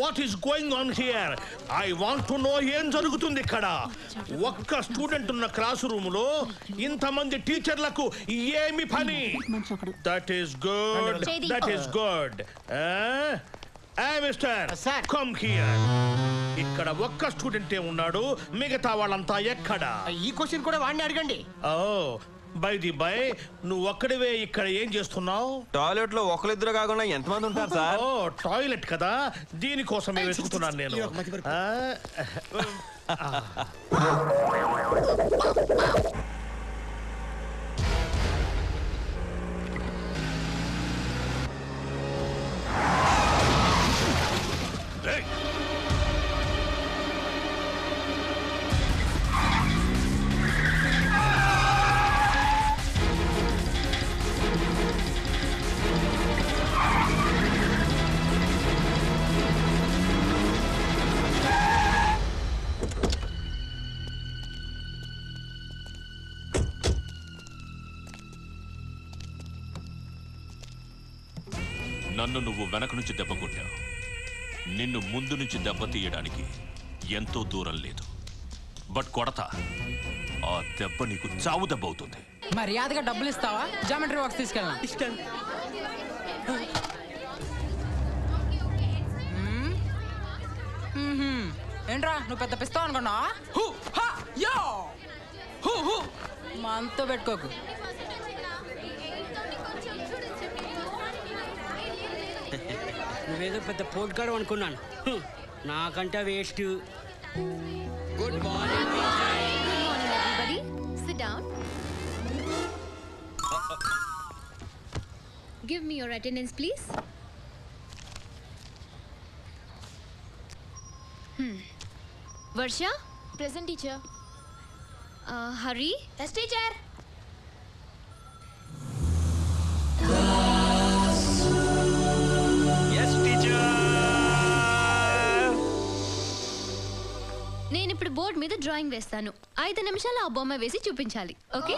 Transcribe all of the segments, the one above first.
What is going on here I want to know ఏం జరుగుతుంది ఇక్కడ? ఒక్క స్టూడెంట్ ఉన్న క్లాస్ రూమ్లో ఇంతమంది టీచర్లకు ఏమి పని? That is good. That is good a mister. Come here ఇక్కడ ఒక్క స్టూడెంటే ఉన్నాడు మిగతా వాళ్ళంతా ఎక్కడ? ఈ క్వశ్చన్ కూడా వాడిని అడగండి. ఓ బై ది బై నువ్వు ఒక్కడివే ఇక్కడ ఏం చేస్తున్నావు? టాయిలెట్లో ఒకరిద్దరు కాకుండా ఎంతమంది ఉంటారు సార్? ఓ టాయిలెట్ కదా? దీనికోసమే వెతుకుతున్నాను నేను. ఆ, నన్ను నువ్వు వెనక నుంచి దెబ్బ కొట్టావు. నిన్ను ముందు నుంచి దెబ్బ తీయడానికి ఎంతో దూరం లేదు. బట్ కొడతా ఆ దెబ్బ నీకు చావు దెబ్బ అవుతుంది. మర్యాదగా డబ్బులు ఇస్తావా? జామెట్రీ బాక్స్ తీసుకెళ్ళా ఏంట్రా నువ్వు పెద్ద పిస్తావు అనుకున్నా హూ హా యో! హూ హూ. మనతో పెట్టుకోకు. నువ్వేదో పెద్ద పోట్గాడు అనుకున్నాను. నాకంటే waste good morning everybody. Sit down. Give me your attendance, please. Hmm. Varsha? Present, teacher. Uh, drawing వేస్తాను. ఐదు నిమిషాలు ఆ బొమ్మ వేసి చూపించాలి. Okay?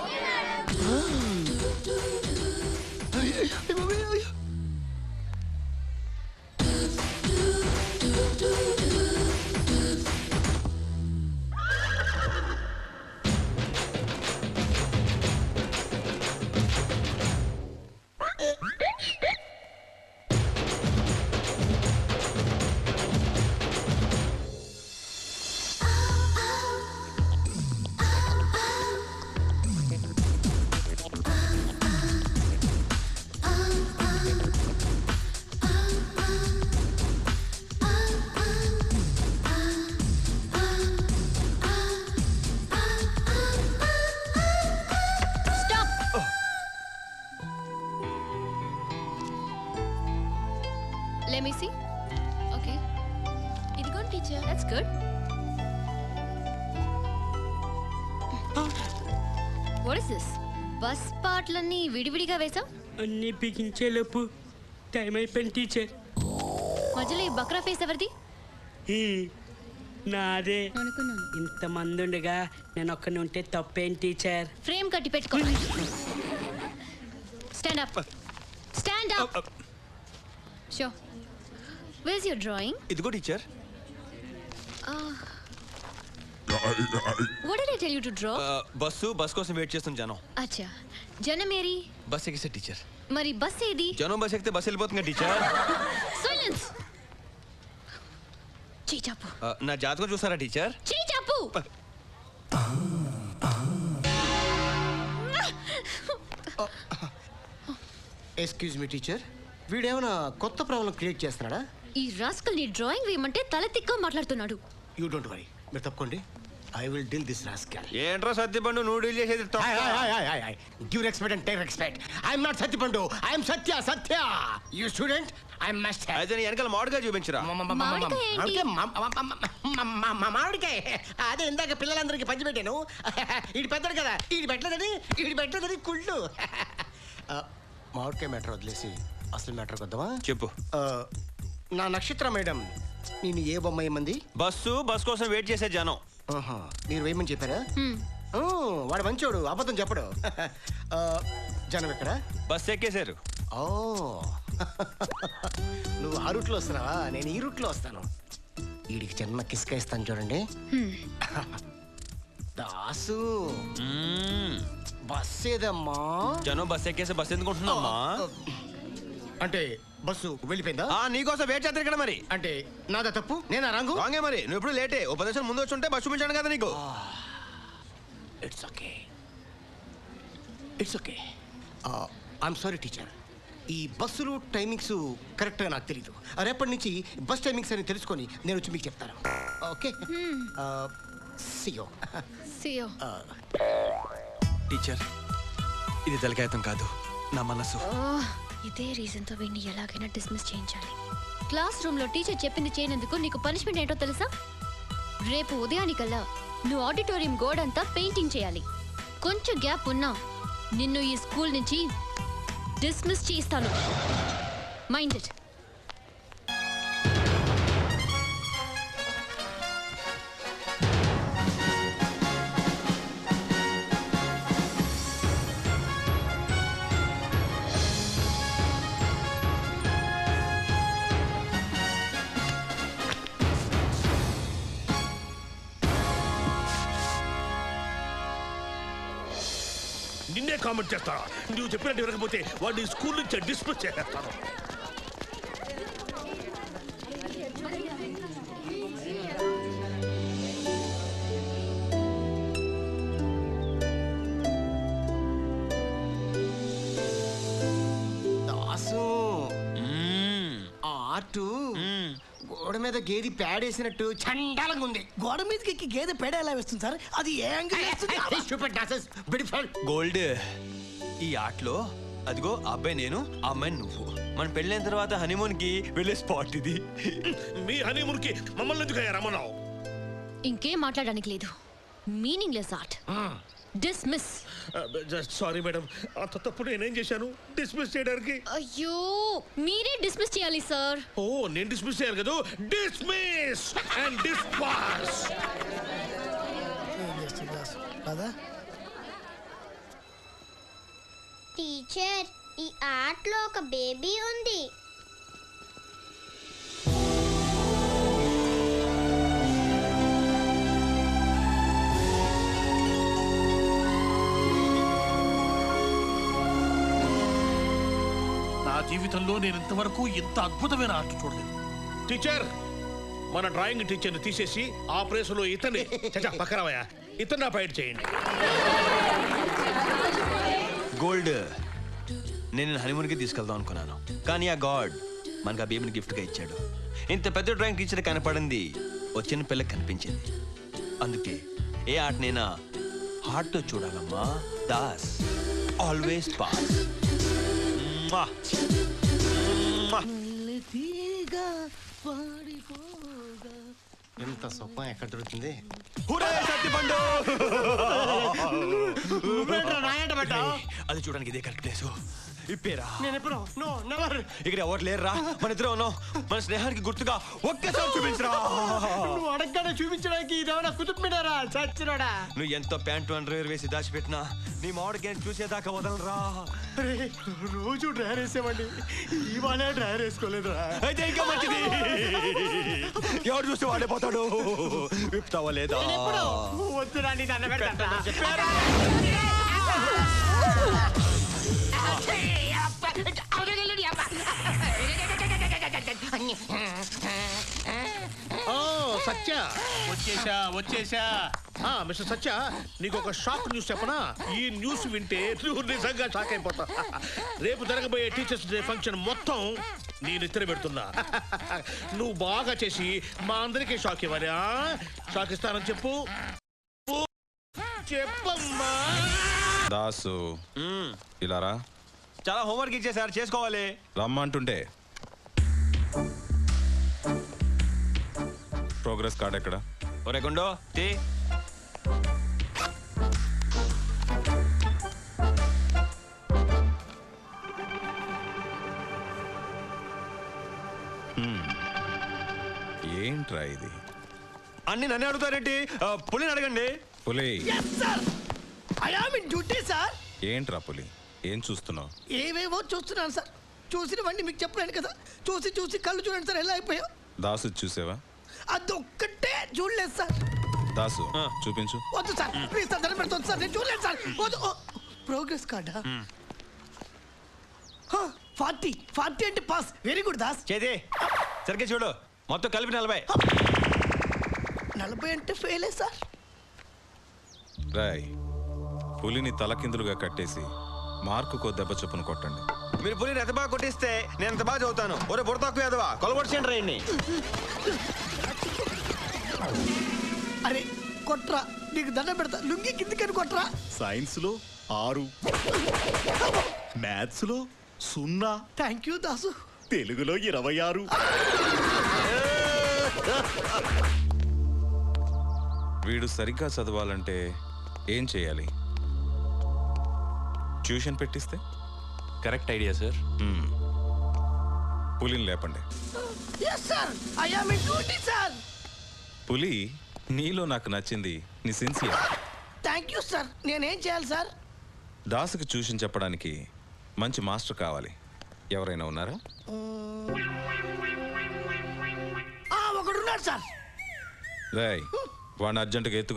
Let me see. Okay. ఇదిగోండి teacher. That's good what is this bus పార్ట్లన్నీ విడివిడిగా వేసాం అన్ని బిగించేలోపు టైం అయిపోయింది టీచర్. మధ్యలో ఈ బక్రా ఫేస్ ఎవరిది? హ్మ్. నాదే. అనుకున్నాను. ఇంతమంది ఉండగా నేను ఒక్కని ఉంటే తప్పేం టీచర్? ఫ్రేమ్ కట్టి పెట్టుకో. Stand up stand up show where's your drawing ఇదిగో teacher what did I tell you to draw bus bus కోసం వెయిట్ చేస్తున్న జనం. అచ్చా. జనమేరి బస్ ఎక్కిస్తే టీచర్ మరి బస్ ఏది? జనం బస్ ఎక్కితే బస్ వెళ్ళిపోతుంది టీచర్ సైలెన్స్ చీచాపు నా జాతకం చూసారా టీచర్ చీచాపు ఎక్స్క్యూజ్ మీ టీచర్ వీడేమైనా కొత్త ప్రాబ్లం క్రియేట్ చేస్తున్నాడా ఈ రాస్కల్ని డ్రాయింగ్ వేయమంటే తల తిక్క మాట్లాడుతున్నాడు యూ డోంట్ వరీ మీరు తప్పుకోండి I will deal this rascal ఏంట్రా సత్యపండు నువ్వు డీల్ చేసేది. Give respect and take respect I'm not Satyapandu I'm Satya Satya you student I'm must అయితే నీ వెనకాల మామిడిగా చూపించరా మామిడికాయ? మామిడికాయ అదే ఇందాక పిల్లలందరికీ పంచి పెట్టాను ఈడు పెద్దడు కదా ఈడు పెట్టలేదని ఈడు పెట్టలేదని కుళ్ళు మామిడికాయ మ్యాటర్ వదిలేసి అసలు మ్యాటర్ వద్దామా చెప్పు. ఆ, నా నక్షత్ర మేడం నేను ఏ బొమ్మ ఏమంది? బస్సు బస్ కోసం వెయిట్ చేసే జనం. ఆహా, మీరు వేయమని చెప్పారా. ఓ, వాడు మంచోడు అబద్ధం చెప్పడు. ఆ, జనం ఎక్కడ? బస్ ఎక్కేశారు. ఓ. నువ్వు ఆ రూట్లో వస్తున్నావా? నేను ఈ రూట్లో వస్తాను. వీడికి చిన్న కిస్క ఇస్తాను చూడండి. దాసు. బస్ ఏదమ్మా? జనం బస్ ఎక్కేసి బస్ ఎందుకు ఉంటున్నామ్మా అంటే బస్సు వెళ్ళిపోయిందా? ఆ నీకోసం వెయిట్ చేస్తారు ఇక్కడ మరి. అంటే నాదా తప్పు? నేనా రాంగు? రాంగే మరి నువ్వు ఇప్పుడు లేటే ఓ పది నిమిషాలు ముందు వచ్చి ఉంటే బస్ చూపించాను కదా నీకు. It's okay it's okay I'm sorry teacher ఈ బస్సులు టైమింగ్స్ కరెక్ట్గా నాకు తెలీదు. రేపటి నుంచి బస్ టైమింగ్స్ అని తెలుసుకొని నేను వచ్చి మీకు చెప్తాను. ఓకే సియో సియో టీచర్ ఇది తలకాయతం కాదు. నా మనసు. ఇదే రీజన్తో వీడిని ఎలాగైనా డిస్మిస్ చేయించాలి. క్లాస్ రూమ్లో టీచర్ చెప్పింది చేయనందుకు నీకు పనిష్మెంట్ ఏంటో తెలుసా? రేపు ఉదయానికల్లా నువ్వు ఆడిటోరియం గోడంతా పెయింటింగ్ చేయాలి. కొంచెం గ్యాప్ ఉన్నా నిన్ను ఈ స్కూల్ నుంచి డిస్మిస్ చేయిస్తాను. మైండ్ ఇట్ నిన్నే కామెంట్ చేస్తారా నువ్వు చెప్పినట్టు వినకపోతే వాడిని స్కూల్ నుంచి డిస్మిస్ చేసేస్తాను. ఆ ఆర్టు గోడ మీద గేది పేడేసినట్టు చండాలంగా ఉంది. గోడ మీదకి ఎక్కి గేదె పేడ ఎలా వేస్తుంది సార్? అది ఏ యాంగిల్. గోల్డ్. ఈ ఆటలో అదిగో అబ్బాయి నేను ఆ అమ్మాయి నువ్వు. మన పెళ్ళైన తర్వాత హనీమూన్కి వెళ్ళే స్పాట్ ఇది. మీ హనీమూన్కి మమ్మల్ని ఎందుకు ఇంకేం మాట్లాడడానికి లేదు. Meaningless art. Dismiss sorry madam. అంత తప్పు నేనేం చేశాను? డిస్మిస్ చేయడానికి. అయ్యో మీరే డిస్మిస్ చేయాలి సార్ ఓ నేను డిస్మిస్ చేయాలి కదా? డిస్మిస్ అండ్ డిస్పాస్ టీచర్ ఈ ఆటలో ఒక బేబీ ఉంది. జీవితంలో నేను ఇంతవరకు ఇంత అద్భుతమైన ఆర్ట్ చూడలేదు. టీచర్ మన డ్రాయింగ్ టీచర్ని తీసేసి ఆ ప్లేస్లో ఇతన్ని చచ్చా, పక్కరావయ్యా ఇతన్ని అపాయింట్ చేయండి. గోల్డ్ నేను హనీమూన్కి తీసుకెళ్దాం అనుకున్నాను. కానీ ఆ గాడ్ మనకు ఆ బేబీని గిఫ్ట్గా ఇచ్చాడు. ఇంత పెద్ద డ్రాయింగ్ టీచర్ కనపడింది. వచ్చిన పిల్లకి కనిపించింది. అందుకే ఏ ఆటనైనా హార్ట్తో చూడాలమ్మా. Das always pass. ఇంత సొప్ప ఎక్కడ దొరుకుతుంది అది చూడడానికి ఇదే కరెక్ట్ ప్లేస్. ఇప్పేరా? నేను ఎప్పుడు నో నెవర్ ఇక్కడ ఎవరు లేరురా? మన ఇద్దరం ఉన్నాం. మన స్నేహానికి గుర్తుగా ఒక్కసారి చూపించరా. నువ్వు అడగగానే చూపించడానికి ఇదేమన్నా కుతుబ్ మినారా? చచ్చిరాడా నువ్వు ఎంతో ప్యాంటు అండర్వేర్ వేసి దాచిపెట్టినా? నీ మామిడికి చూసేదాకా వదలరా. రోజు డ్రైవర్ వేసేవాడి ఇవాళ డ్రైవర్ వేసుకోలేదురా. అయితే ఇంకా మంచిది. ఎవరు చూస్తే వాడే పోతాడు. విప్తావా లేదా? వద్దురా నీ దండ పెడతా. ఓ సత్య. వచ్చేసా వచ్చేసా. ఆ, మిస్టర్ సత్య నీకు ఒక షాక్ న్యూస్ చెప్పనా? ఈ న్యూస్ వింటే నువ్వు నిజంగా షాక్ అయిపోతా రేపు జరగబోయే టీచర్స్ డే ఫంక్షన్ మొత్తం నేను ఇద్దరు పెడుతున్నా. నువ్వు బాగా చేసి మా అందరికీ షాక్ ఇవ్వాలి ఆ? షాక్ ఇస్తానని చెప్పు. చెప్పమ్మా. దాసు. ఇలా రా. చాలా హోంవర్క్ ఇచ్చేసారు చేసుకోవాలి. రమ్మంటుంటే. ప్రోగ్రెస్ కార్డ్ ఎక్కడ? ఒరే గుండో తీ. ఏంట్రా ఇది? అన్ని నన్ను అడుగుతారేంటి? ఆ, పులిని అడగండి. పులి. డ్యూటీ సార్ ఏంట్రా పులి? ఏం చూస్తున్నావు? ఏవేవో చూస్తున్నాను సార్ చూసినవన్నీ మీకు చెప్పలేను కదా చూసి చూసి కళ్ళు చూడండి సార్ ఎలా అయిపోయా దాసు చూసావా? అదొక్కటే చూడలేదు సార్. దాసు చూపించు. వద్దు సార్ ప్లీజ్ సార్ దండం పెడుతుంది సార్ నేను చూడలేదు సార్. వద్దు ప్రోగ్రెస్ కార్డా? ఫార్టీ ఫార్టీ అంటే పాస్. Very good Das. చేతి సరిగ్గా చూడు. మొత్తం కలిపి నలభై. నలభై అంటే ఫెయిలే సార్. రాయ్ పులిని తలకిందులుగా కట్టేసి మార్కుకో దెబ్బ చొప్పున కొట్టండి. మీరు పులిని ఎంత బాగా కొట్టిస్తే నేను ఎంత బాగా చదువుతాను? ఒరే బుర్ర తక్కువ ఎదవా కొలబొట్టు సెంటర్ అయ్యండి అరే కొట్రా. నీకు దండం పెడతా. లుంగి కిందికని కొట్రా. సైన్స్లో ఆరు. మ్యాథ్స్లో సున్నా. Thank you Dasu. తెలుగులో ఇరవై ఆరు. వీడు సరిగ్గా చదవాలంటే ఏం చేయాలి? ట్యూషన్ పెట్టిస్తే? Correct idea sir. పులిని లేపండి. Yes sir I am in duty sir పులి నీలో నాకు నచ్చింది. నీ సిన్సియర్. థ్యాంక్ యూ సార్ నేనేం చేయాలి సార్ దాసుకి ట్యూషన్ చెప్పడానికి మంచి మాస్టర్ కావాలి. ఎవరైనా ఉన్నారా? ఆ, ఒకడున్నాడు సార్ రాయ్ వాడిని అర్జెంటుగా ఎత్తుకురండి.